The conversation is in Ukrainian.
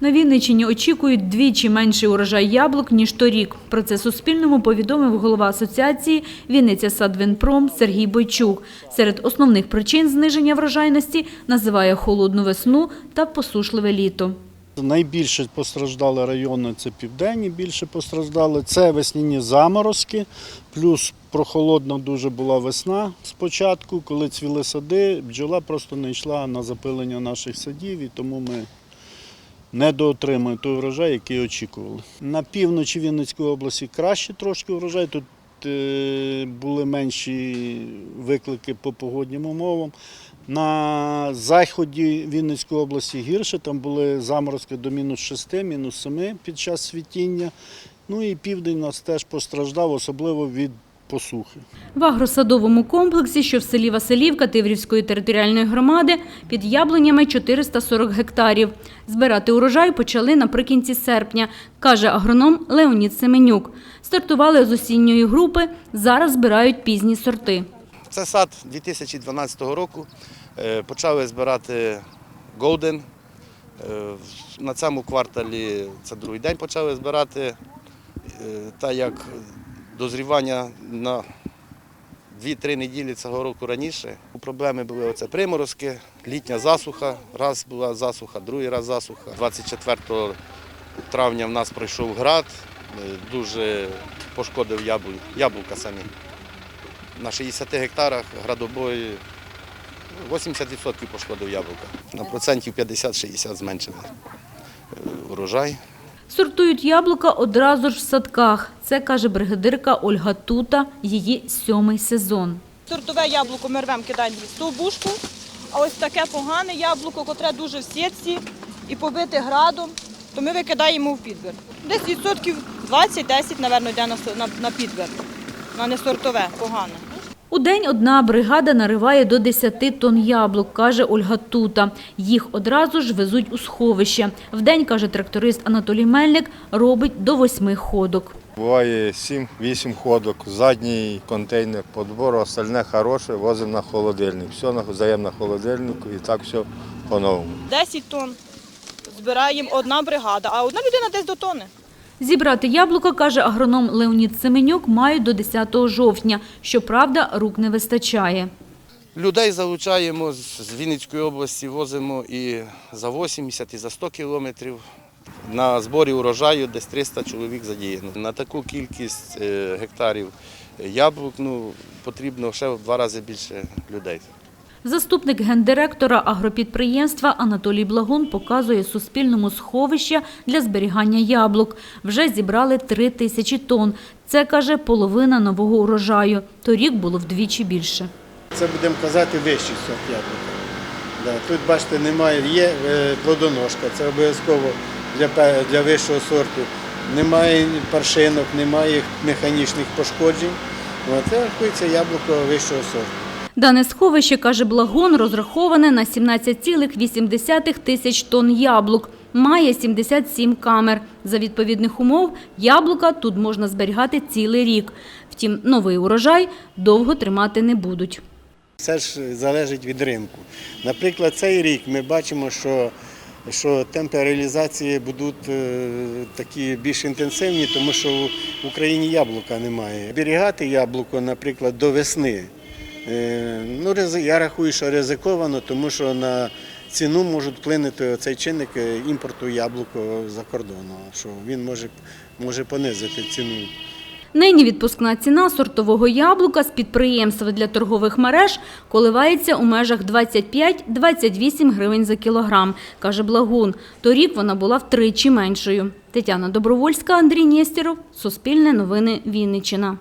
На Вінниччині очікують двічі менший урожай яблук, ніж торік. Про це Суспільному повідомив голова асоціації Вінниця Садвинпром Сергій Бойчук. Серед основних причин зниження врожайності називає холодну весну та посушливе літо. Найбільше постраждали райони це південні, більше постраждали. Це весняні заморозки, плюс прохолодна дуже була весна спочатку, коли цвіли сади, бджола просто не йшла на запилення наших садів, і тому ми не доотримуємо той врожай, який очікували. На півночі Вінницької області краще трошки врожай. Тут е, були менші виклики по погоднім умовам. На заході Вінницької області гірше, там були заморозки до мінус 6, мінус 7 під час світіння. Ну і південь нас теж постраждав, особливо від посухи. В агросадовому комплексі, що в селі Василівка Тиврівської територіальної громади, під яблунями 440 гектарів. Збирати урожай почали наприкінці серпня, каже агроном Леонід Семенюк. Стартували з осінньої групи, зараз збирають пізні сорти. Це сад 2012 року. Е, Почали збирати Голден. На цьому кварталі це другий день почали збирати. Е, Та як дозрівання на 2-3 неділі цього року раніше. Проблеми були оце приморозки, літня засуха. Раз була засуха, другий раз засуха. 24 травня в нас пройшов град, е, дуже пошкодив яблу, яблука самі. На 60 гектарах градобой 80% пошкодив яблука. На процентів 50-60 зменшили е, урожай. Сортують яблука одразу ж в садках. Це, каже бригадирка Ольга Тута, її сьомий сезон. Сортове яблуко ми рвемо, кидаємо в стовбушку, а ось таке погане яблуко, котре дуже в сітці і побите градом, то ми викидаємо в підбір. Десь відсотків 20-10, мабуть, йде на, підбір, на несортове, погане. У день одна бригада нариває до 10 тонн яблук, каже Ольга Тута. Їх одразу ж везуть у сховище. В день, каже тракторист Анатолій Мельник, робить до восьми ходок. Буває 7-8 ходок, задній контейнер подбору, остальне хороше, возимо на холодильник. Все на- на холодильнику і так все по-новому. 10 тонн збираємо одна бригада, а одна людина десь до тони. Зібрати яблука, каже агроном Леонід Семенюк, мають до 10 жовтня. Щоправда, рук не вистачає. Людей залучаємо з Вінницької області, возимо і за 80, і за 100 кілометрів. На зборі урожаю десь 300 чоловік задіяно. На таку кількість е, гектарів яблук ну, потрібно ще в два рази більше людей. Заступник гендиректора агропідприємства Анатолій Благун показує Суспільному сховище для зберігання яблук. Вже зібрали три тисячі тонн. Це, каже, половина нового урожаю. Торік було вдвічі більше. Це будемо казати вищий сорт яблука. Тут, бачите, немає, є е, плодоножка, це обов'язково для, вищого сорту. Немає паршинок, немає механічних пошкоджень. Це рахується яблуко вищого сорту. Дане сховище, каже Благун, розраховане на 17,8 тисяч тонн яблук. Має 77 камер. За відповідних умов яблука тут можна зберігати цілий рік. Втім, новий урожай довго тримати не будуть. Все ж залежить від ринку. Наприклад, цей рік ми бачимо, що, що темпи реалізації будуть е, такі більш інтенсивні, тому що в Україні яблука немає. Зберігати яблуко, наприклад, до весни. Е, Ну, я рахую, що ризиковано, тому що на ціну можуть вплинути цей чинник е, імпорту яблука за кордону, що він може, може понизити ціну. Нині відпускна ціна сортового яблука з підприємства для торгових мереж коливається у межах 25-28 гривень за кілограм, каже Благун. Торік вона була втричі меншою. Тетяна Добровольська, Андрій Нєстєров, Суспільне новини, Вінниччина.